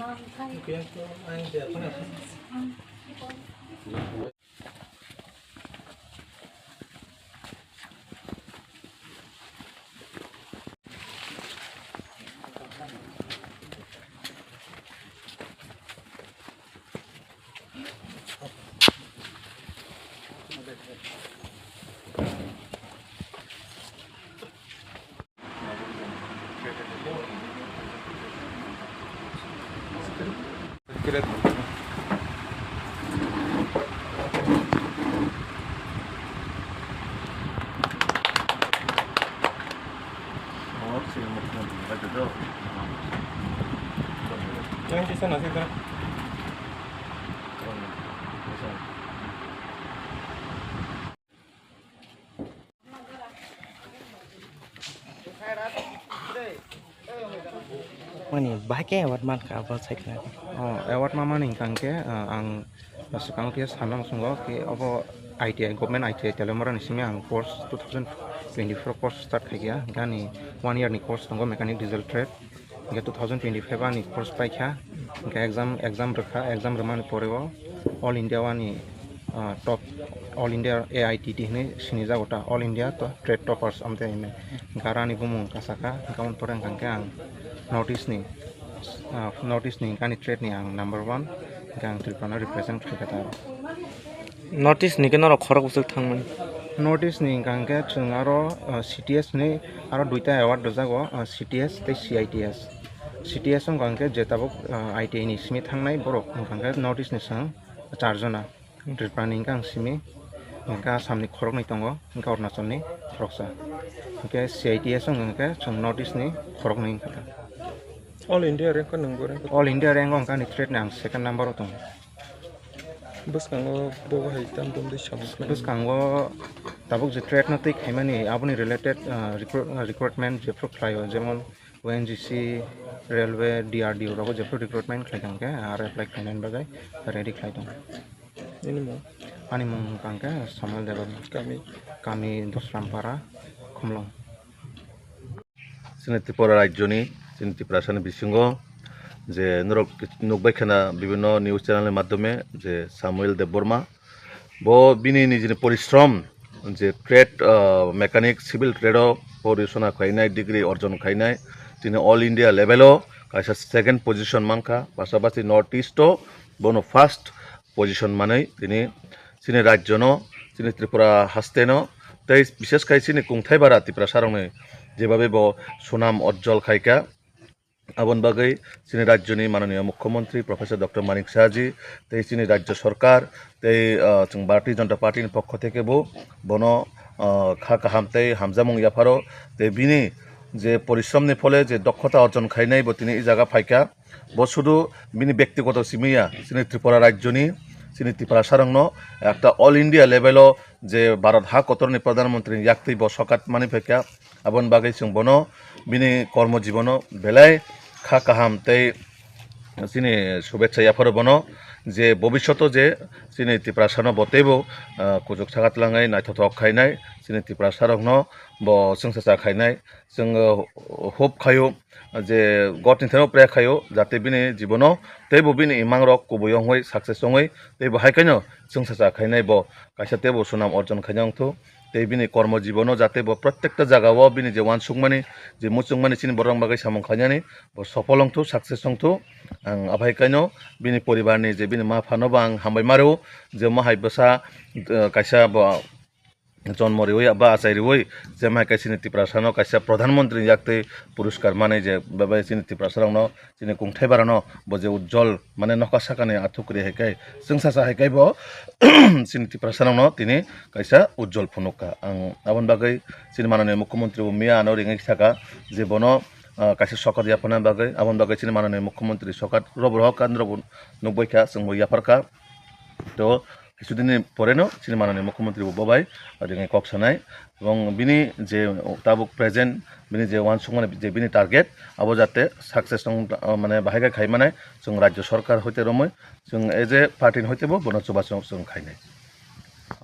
Okay, so I'm there. くれって言ってね Jangan kisah nasi tu. A award मा मानि कांके आं सुकां के साननां संगो के अब आईटीआई गभर्नमेंट आईटीआई तेलेमरा निसिमे आं course 2024 course start खाइया गानि one year नि कोर्स दंगो मेकानिक डिजेल ट्रेड के 2025 आनि कोर्स पाइखा के एग्जाम एग्जाम रखा एग्जाम रमानि परेव ऑल इंडिया वानि टप ऑल इंडिया एआईटीटी हने सिनि जागोटा ऑल इंडिया तो ट्रेड टॉपर्स अमते इमे गारानि बुमुं कासाका गाउन परं कांके आं notice ni uh, notice ni kan trade ni ang represent one kan tripana represent kita tahu थांमोन ni kan orang korak usik thang man notice ni kan ke chung aro CTS ni aro duita award doja go CTS te CITS CTS on kan ke jetabok ITI ni simi thang nai borok kan ke notice ni sang charjona tripana ni kan simi ইনকা সামনে খরক নাই তঙ্গ ইনকা all India rank गांके ट्रेडनि आं second नाम्बाराव दं boskango bogo hai tam dum de sam boskango tabuk je trade na tei khaimani aboni related recruitment je pro khlaio jemon ONGC railway DRDO rago je pro recruitment khlaikang ke ar apply khainan bagai ready khlaidong ini mo ani mung kangke samal devan kami kami dosrampara khumlong जोंनि त्रिपुरा रायजोनि চিন্তি ত্রিপুরাসানী বিসিংহ যে নরক নুকবাইখানা বিভিন্ন news চ্যানেলের মাধ্যমে যে Samuel Debbarma ব বিনি নিজ পরিশ্রম, যে ট্রেড মেকানিক সিভিল ট্রেডও পরিশোনা খাইনাই ডিগ্রি অর্জন খাইনাই তিনি অল ইন্ডিয়া লেভেলও কাজ সেকেন্ড পজিশন মানখা, পাশাপাশি নর্থ ইস্টও বন ফার্স্ট পজিশন মানেই তিনি তিনি রাজ্যন, তিনি ত্রিপুরা হাস্তেন, তাই বিশেষ খাই সিনে কুংথাই বারা ত্রিপুরা সারণে যেভাবে ব সুনাম অজ্জ্বল খাইকা আবনবাগাই চীনের রাজ্য নিয়ে মাননীয় মুখ্যমন্ত্রী, প্রফেসর ডক্টর মানিক সাহাজি তেই চিনি রাজ্য সরকার, তেই ভারতীয় জনতা পার্টির পক্ষ থেকে বো, বন খা হামতে হামজামং ইয়াফারো তে বিনি যে পরিশ্রমের ফলে যে দক্ষতা অর্জন খাই নাই তিনি এই জায়গা ফাইকা। বো শুধু বিনি ব্যক্তিগত সিমিয়া চিনি ত্রিপুরা রাজ্য নিয়ে চিনি ত্রিপুরা সারংন, একটা অল ইন্ডিয়া লেভেলও যে ভারত হা কতরণী প্রধানমন্ত্রী ইয়াক্তি বসকাত মানি ফেকা। আবন বাগাই চিং বন, বিনি কর্মজীবন বেলায় খা কাহাম তেই চিনি শুভেচ্ছা ইয়াফার বন, যে ভবিষ্যত যে চিনি ত্রিপুরা সারন বতেব কুজুক সাগাতলাঙাই নাইথথক খাইনাই চিনি ত্রিপুরা সারংন ব সংসাচা খাইনাই जों হোপ খায়ো যে গত নিথেন প্রায় খায়ো যাতে বিনি জীবন তেবো বিনি ইমাং রক কুবয়ং হই সাকসেস হই তেবো হাইকাইনো সংসাচা খাইনাই ব, কাইসা তেবো সুনাম অর্জন খাইনাং থো তেই বিনি কর্মজীবনও যাতে প্রত্যেকটা জায়গাও বিনি যে ওয়ান সুকমানি যে মুসুকমানি চিনি বরং বাগাই সামং খাইনানি সফলংথ, সাকসেসংথ, আং আভাইকাইনো বিনি পরিবার যে বিনি মা ফানো বাং হামবাই মারেও যে মহাই বসা কাইসা জন্মরে ওই বা আচারি ওই যে মাইকাই সিনিতি প্রাসানো কাইসা প্রধানমন্ত্রী ইয়াকতে পুরস্কার মানে যে বেবাই সিনিতি প্রাসানো চিনি কুংঠাই বারানো বজে উজ্জ্বল মানে নকা সাকানে আথুকরি হেকাই সিংসা সা হেকাইব সিনিতি প্রাসানো তিনি কাইসা উজ্জ্বল ফুনুকা। আং আবন বাগৈ চিনি মাননীয় মুখ্যমন্ত্রী ও মিয়া আনো রেঙে থাকা, যে বন কাছে সকাত ইয়াফানের বাগৈ আবন বাগৈ চিনি মাননীয় মুখ্যমন্ত্রী সকাত রব রহ কান্দ্র নব্বইকা সঙ্গ ইয়াফারকা তো কিছুদিন পরে নাও, যিনি মাননীয় মুখ্যমন্ত্রী বাবাই নাই। এবং বিনি যে তাবুক প্রেজেন্ট, বিনি যে ওয়ান সঙ্গে যে বিনি টার্গেট, আবো যাতে সাকসেস মানে বাহিকা খাই মানে সঙ্গ রাজ্য সরকার হইতে রময় সঙ্গ এ পার্টিন হইতে বনচবাস খাই নাই।